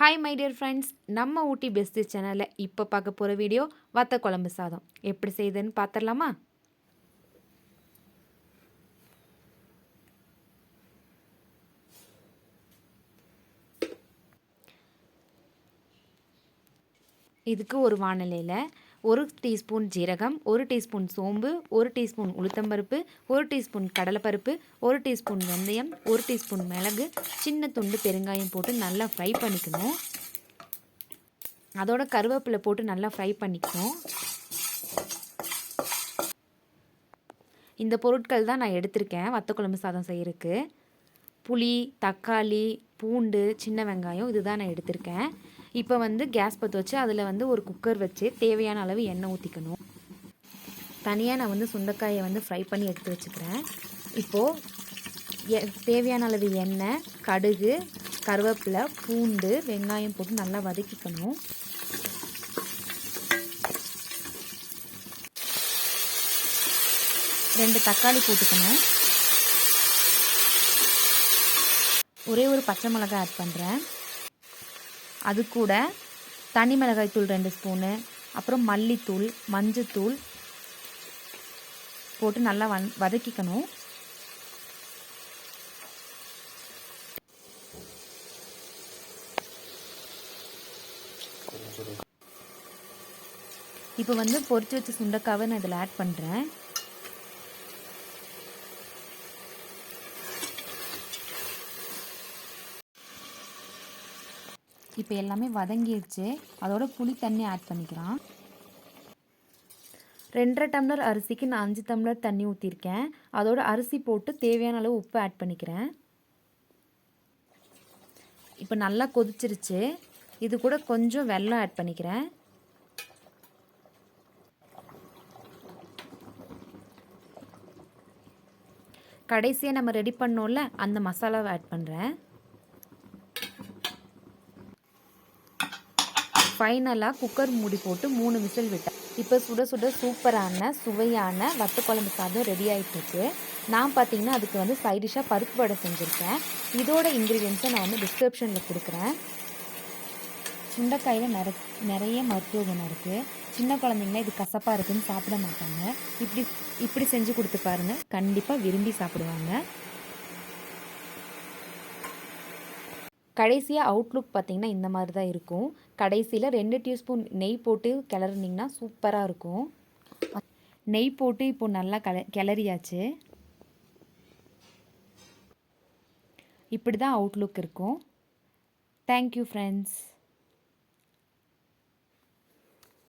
Hi my dear friends நம்ம ஊட்டி best சேனலில் இப்போ பார்க்க போகிற வீடியோ வத்த குழம்பு சாதம். எப்படி செய்யுதுன்னு பார்த்துடலாமா இதுக்கு ஒரு வானிலையில் ஒரு டீஸ்பூன் ஜீரகம் ஒரு டீஸ்பூன் சோம்பு ஒரு டீஸ்பூன் உளுத்தம்பருப்பு ஒரு டீஸ்பூன் கடலைப்பருப்பு ஒரு டீஸ்பூன் வெந்தயம் ஒரு டீஸ்பூன் மிளகு சின்ன துண்டு பெருங்காயம் போட்டு நல்லா ஃப்ரை பண்ணிக்கணும். அதோட கருவேப்பிலை போட்டு நல்லா ஃப்ரை பண்ணிக்கணும். இந்த பொருட்கள் தான் நான் எடுத்திருக்கேன். வத்தக்குழம்பு சாதம் செய்கிறதுக்கு புளி தக்காளி பூண்டு சின்ன வெங்காயம் இதுதான் நான் எடுத்திருக்கேன். இப்போ வந்து கேஸ் பற்ற வச்சு அதில் வந்து ஒரு குக்கர் வச்சு தேவையான அளவு எண்ணெய் ஊற்றிக்கணும் தனியாக நான் வந்து சுண்டைக்காயை வந்து ஃப்ரை பண்ணி எடுத்து வச்சுக்கிறேன். இப்போது தேவையான அளவு எண்ணெய் கடுகு கருவேப்பிலை பூண்டு வெங்காயம் போட்டு நல்லா வதக்கிக்கணும். ரெண்டு தக்காளி போட்டுக்கணும். ஒரே ஒரு பச்சை மிளகாய் ஆட் பண்ணுறேன் அது கூட தனி மிளகாய்த்தூள் ரெண்டு ஸ்பூனு அப்புறம் மல்லித்தூள் மஞ்சத்தூள் போட்டு நல்லா வந் வதக்கிக்கணும். இப்போ வந்து பொறிச்சு வச்ச சுண்டக்காவை நான் இதில் ஆட் பண்ணுறேன் இப்போ எல்லாமே வதங்கிடுச்சு அதோட புளி தண்ணி ஆட் பண்ணிக்கலாம். ரெண்டரை டம்ளர் அரிசிக்கு நான் அஞ்சு டம்ளர் தண்ணி ஊற்றிருக்கேன் அதோட அரிசி போட்டு தேவையான அளவு உப்பு ஆட் பண்ணிக்கிறேன். இப்போ நல்லா கொதிச்சிருச்சு. இது கூட கொஞ்சம் வெல்லம் ஆட் பண்ணிக்கிறேன். கடைசியாக நம்ம ரெடி பண்ணோம்ல அந்த மசாலாவை ஆட் பண்ணுறேன் ஃபைனலாக குக்கர் மூடி போட்டு மூணு விசில் விட்டேன். இப்போ சுட சுட சூப்பரான சுவையான வத்த குழம்பு சாதம் ரெடி ஆகிட்டுருக்கு நான் பார்த்தீங்கன்னா அதுக்கு வந்து சைடிஷாக பருப்பு வடை செஞ்சுருக்கேன். இதோட இன்க்ரீடியன்ஸை நான் வந்து டிஸ்கிரிப்ஷனில் கொடுக்குறேன். சுண்டைக்காயில் நிற நிறைய மருத்துவ குணம் இருக்குது சின்ன குழந்தைங்கள இது கசப்பாக இருக்குதுன்னு சாப்பிட மாட்டாங்க. இப்படி இப்படி செஞ்சு கொடுத்து பாருங்கள் கண்டிப்பாக விரும்பி சாப்பிடுவாங்க. கடைசியாக அவுட்லுக் பார்த்திங்கன்னா இந்த மாதிரி தான் இருக்கும். கடைசியில் ரெண்டு டியூஸ்பூன் நெய் போட்டு கிளறினிங்கன்னா சூப்பராக இருக்கும். நெய் போட்டு இப்போது நல்லா கல கிளறியாச்சு. இப்படி தான் அவுட்லுக் இருக்கும் தேங்க்யூ ஃப்ரெண்ட்ஸ்